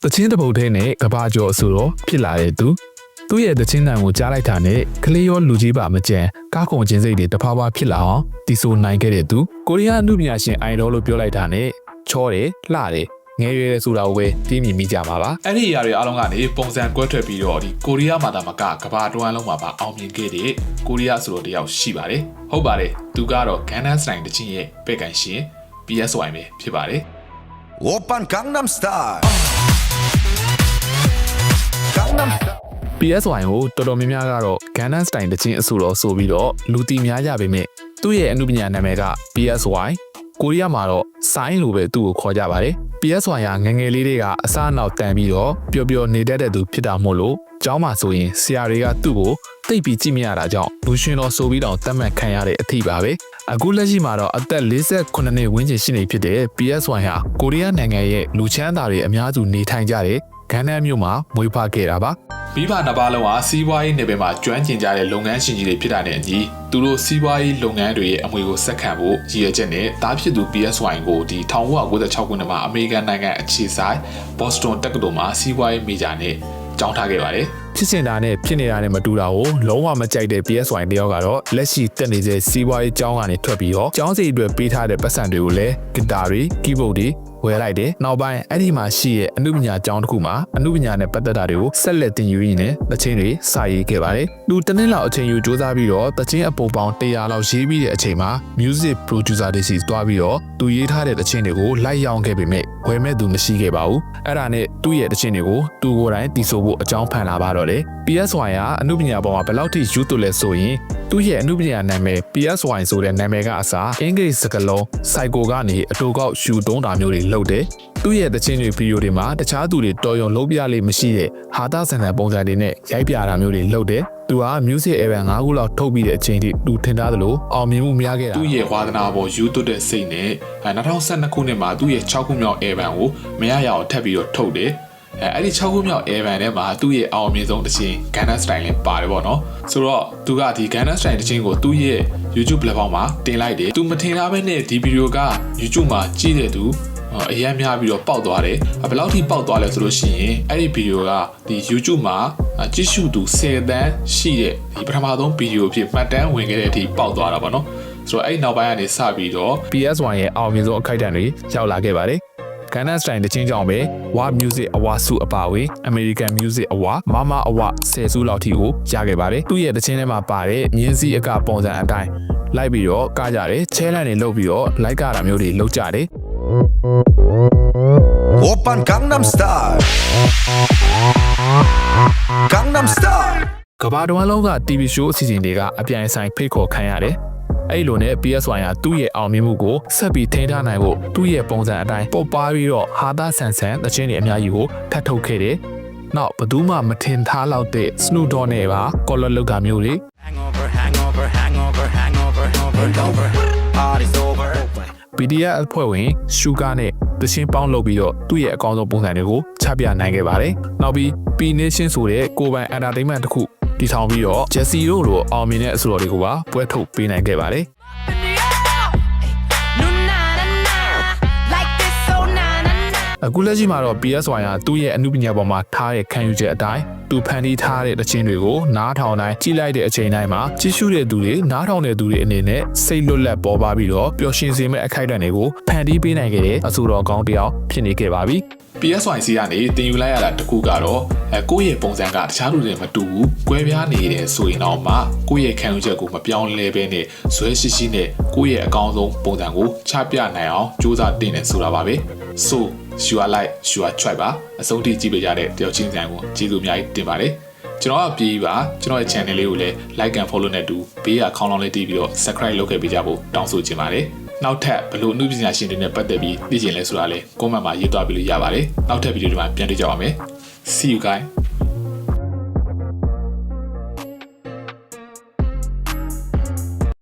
။တချင်းတပုတ်ထဲနဲ့ကဘာကျော်အဆိုတော်ဖြစ်လာတဲ့သူသူ့ရဲ့တချင်းတန်ကိုကြားလိုက်တာနဲ့ကလေးရောလူကြီးပါမကြံကားကုန်ချင်းစိတ်တွေတဖာဖာဖြစ်လာအောင်တီဆိုနိုင်ခဲ့တဲ့သူကိုရီးယားအမှုပညာရှင်အိုင်ဒေါ်လို့ပြောလိုက်တာနဲ့ချောတယ်လှတယ်ငယ်ရွယ်ဆိုတာကိုပဲသိမြင်မိကြမှာပါအဲ့ဒီအရာတွေအားလုံးကနေပုံစံကွဲထွက်ပြီးတော့ဒီကိုရီးယားမှာသာမကကဘာတွန်းလုံးမှာပါအောင်မြင်ခဲ့တဲ့ကိုရီးယားဆိုတော့တယောက်ရှိပါတယ်ဟုတ်ပါတယ်သူကတော့ဂန်နန်စတိုင်တချင်းရဲ့ပဲ့ကန်ရှင် PSY ပဲဖြစ်ပါတယ် Open Gangnam Style PSY ကိုတော်တော်များများကတော့ Gangnam Style တချင်းအဆိုတော်ဆိုပြီးတော့လူတီများကြပေမဲ့သူ့ရဲ့အမှုပညာနာမည်က PSY ကိုရီးယားမှာတော့ sign လို့ပဲသူ့ကိုခေါ်ကြပါတယ် PSY ကငယ်ငယ်လေးတွေကအစအနောက်တန်ပြီးတော့ပျော်ပျော်နေတတ်တဲ့သူဖြစ်တာမို့လို့ကျောင်းမှာဆိုရင်ဆရာတွေကသူ့ကိုသိပ်ပြီးကြည့်မရတာကြောင့်လူရှင်တော်ဆိုပြီးတော့တတ်မှတ်ခံရတဲ့အထိပါပဲအခုလက်ရှိမှာတော့အသက်48နှစ်ဝန်းကျင်ရှိနေဖြစ်တဲ့ PSY ဟာကိုရီးယားနိုင်ငံရဲ့လူချမ်းသာတွေအများစုနေထိုင်ကြတဲ့ ဂန်နမ်မြို့မှာမွေးဖွားခဲ့တာပါမိဘနှစ်ပါးလုံးဟာစီးပွားရေးနယ်ပယ်မှာကျွမ်းကျင်ကြတဲ့လုပ်ငန်းရှင်ကြီးတွေဖြစ်တာနဲ့အညီသူတို့စီးပွားရေးလုပ်ငန်းတွေရဲ့အမွေကိုဆက်ခံဖို့ရည်ရွယ်ချက်နဲ့တားဖြစ်သူ PSY ကိုဒီ1996ခုနှစ်မှာအမေရိကန်နိုင်ငံအခြေစိုက် Boston တက္ကသိုလ်မှာစီးပွားရေးမေဂျာနဲ့ကျောင်းထားခဲ့ပါတယ်ဖြစ်စင်တာနဲ့ဖြစ်နေတာနဲ့မတူတာကိုလုံးဝမကြိုက်တဲ့ PSY တယောက်ကတော့လက်ရှိတက်နေတဲ့စီးပွားရေးကျောင်းကနေထွက်ပြီးတော့ကျောင်းစီအတွက်ပေးထားတဲ့ပတ်စံတွေကိုလည်းဂီတာတွေကီးဘုတ်တွေ ဝယ်လိုက်တယ်။နောက်ပိုင်းအဲ့ဒီမှာရှိရဲ့အမှုပညာကျောင်းတစ်ခုမှာအမှုပညာနဲ့ပတ်သက်တာတွေကိုဆက်လက်သင်ယူရင်းနဲ့တချင်းတွေစာရေးခဲ့ပါတယ်။သူတစ်နှစ်လောက်အချိန်ယူစူးစမ်းပြီးတော့တချင်းအပုံပေါင်း100လောက်ရေးပြီးတဲ့အချိန်မှာ music producer တွေစီတွားပြီးတော့သူရေးထားတဲ့တချင်းတွေကိုလိုက်ရောင်းခဲ့ပေမဲ့ဝယ်မဲ့သူမရှိခဲ့ပါဘူး။အဲ့ဒါနဲ့သူ့ရဲ့တချင်းတွေကိုသူကိုယ်တိုင်တီးဆိုဖို့အကြောင်းဖန်လာပါတော့တယ်။ PSY ကအမှုပညာပေါ်မှာဘယ်လောက်ထိယူသွလဲဆိုရင်သူ့ရဲ့အမှုပညာနာမည် PSY ဆိုတဲ့နာမည်ကအစားအင်္ဂလိပ်စကားလုံး psycho ကနေအတူကောက်ရှူတုံးတာမျိုးတွေလုပ်တယ်။သူ့ရဲ့တခြင်းတွေဗီဒီယိုတွေမှာတခြားသူတွေတော်ရုံလုံးပြလေးမရှိတဲ့ဟာတာဆန်ဆန်ပုံစံတွေနဲ့ရိုက်ပြတာမျိုးတွေလုပ်တယ်။သူက music album ၅ခုလောက်ထုတ်ပြီးတဲ့အချိန်ထိသူထင်ထားသလိုအောင်မြင်မှုများခဲ့တာသူ့ရဲ့ဝါသနာပေါ်ယူသွတ်တဲ့စိတ်နဲ့အဲ2012ခုနှစ်မှာသူ့ရဲ့6ခုမြောက် album ကိုမရရအောင်ထပ်ပြီးတော့ထုတ်တယ်အဲအဲ့ဒီ6ခုမြောက် album ထဲမှာသူ့ရဲ့အောင်မြင်ဆုံးတစ်ချင်း Ghana Style လည်းပါတယ်ပေါ့နော်ဆိုတော့သူကဒီ Ghana Style တစ်ချင်းကိုသူ့ရဲ့ YouTube platform မှာတင်လိုက်တယ်သူမထင်ထားဘဲနဲ့ဒီဗီဒီယိုက YouTube မှာကြည့်တဲ့သူ အော်အရင်များပြီးတော့ပေါက်သွားတယ်။ဘယ်လောက်ထိပေါက်သွားလဲဆိုလို့ရှိရင်အဲ့ဒီဗီဒီယိုကဒီ YouTube မှာကြည့်ရှုသူ10တန်းရှိတဲ့ဒီပထမဆုံးဗီဒီယိုဖြစ်မှတ်တမ်းဝင်ခဲ့တဲ့အထိပေါက်သွားတာပေါ့နော်။ဆိုတော့အဲ့ဒီနောက်ပိုင်းကနေစပြီးတော့ PSY ရဲ့အောင်မြင်ဆုံးအခိုက်အတန့်တွေရောက်လာခဲ့ပါတယ်။ Ghana Style တချင်းကြောင့်ပဲ World Music Award ဆုအပါအဝင် American Music Award, Mama Award 10ဆုလောက်ထိကိုရခဲ့ပါတယ်။သူ့ရဲ့တချင်းထဲမှာပါတဲ့မြင်းစည်းအကပုံစံအတိုင်းလိုက်ပြီးတော့ကကြတယ်ချဲလန့်တွေလုပ်ပြီးတော့လိုက်ကတာမျိုးတွေလုပ်ကြတယ် Oppan Gangnam Style Gangnam Style ကဘာတော်လုံးက TV show အစီအစဉ်တွေကအပြိုင်ဆိုင်ဖိတ်ခေါ်ခံရတယ်။အဲ့လိုနဲ့ PSY ကသူ့ရဲ့အောင်မြင်မှုကိုဆက်ပြီးထိန်းထားနိုင်ဖို့သူ့ရဲ့ပုံစံအတိုင်းပေါ်ပါပြီးတော့ဟာသဆန်ဆန်တခြင်းတွေအများကြီးကိုဖတ်ထုတ်ခဲ့တယ်။နောက်ဘသူမှမထင်ထားလောက်တဲ့ Snoop Dogg နဲ့ပါ collar လောက်ကမျိုးတွေ hangover hangover hangover hangover hangover party's over PDF အဖွဲ့ဝင် Sugar နဲ့တခြင်းပေါင်းလုပ်ပြီးတော့သူ့ရဲ့အကောင်းဆုံးပုံစံတွေကိုချပြနိုင်ခဲ့ပါတယ်။နောက်ပြီး P Nation ဆိုတဲ့ကိုယ်ပိုင် entertainment တစ်ခုတည်ထောင်ပြီးတော့ Jesse တို့လိုအောင်မြင်တဲ့အဆိုတော်တွေကိုပါပွဲထုတ်ပေးနိုင်ခဲ့ပါတယ်။ No na na na, like this so na na na. အခုလက်ရှိမှာတော့ PSY ကသူ့ရဲ့အမှုပညာပေါ်မှာထားတဲ့ခံယူချက်အတိုင်း သူဖန်တီးထားတဲ့တခြင်းတွေကိုနားထောင်တိုင်းကြည့်လိုက်တဲ့အချိန်တိုင်းမှာကြည့်ရှုတဲ့သူတွေနားထောင်တဲ့သူတွေအနေနဲ့စိတ်လွတ်လပ်ပေါ်ပါပြီးတော့ပျော်ရွှင်စေမယ့်အခိုက်အတန့်တွေကိုဖန်တီးပေးနိုင်ခဲ့တဲ့အဆိုတော်ကောင်းတစ်ယောက်ဖြစ်နေခဲ့ပါပြီ PSY စီကနေတင်ယူလိုက်ရတာတခုကတော့အဲကိုယ့်ရဲ့ပုံစံကတခြားလူတွေမတူဘူး။ကွဲပြားနေတယ်ဆိုရင်တော့မှကိုယ့်ရဲ့ခံယူချက်ကိုမပြောင်းလဲဘဲနဲ့ဇွဲရှိရှိနဲ့ကိုယ့်ရဲ့အကောင်းဆုံးပုံစံကိုချပြနိုင်အောင်ကြိုးစားတင်နေဆိုတာပါပဲ။ So you are like you are try ပါအဆုံးထိကြည့်ပေးကြတဲ့တယောက်ချင်းစံကိုကျေးဇူးအများကြီးတင်ပါတယ်။ကျွန်တော်ကပြေးပါကျွန်တော်ရဲ့ channel လေးကိုလည်း like and follow နဲ့တူဘေးကခေါင်းလောင်းလေးတီးပြီးတော့ subscribe လုပ်ခဲ့ပေးကြဖို့တောင်းဆိုချင်ပါတယ်။ နောက်ထပ်ဘလို့အမှုပညာရှင်တွေနဲ့ပတ်သက်ပြီးသိချင်လဲဆိုတာလဲ comment မှာရေးသွားပြီးလို့ရပါတယ်။နောက်ထပ်ဗီဒီယိုတွေမှာပြန်တွေ့ကြပါမယ်။ See you guys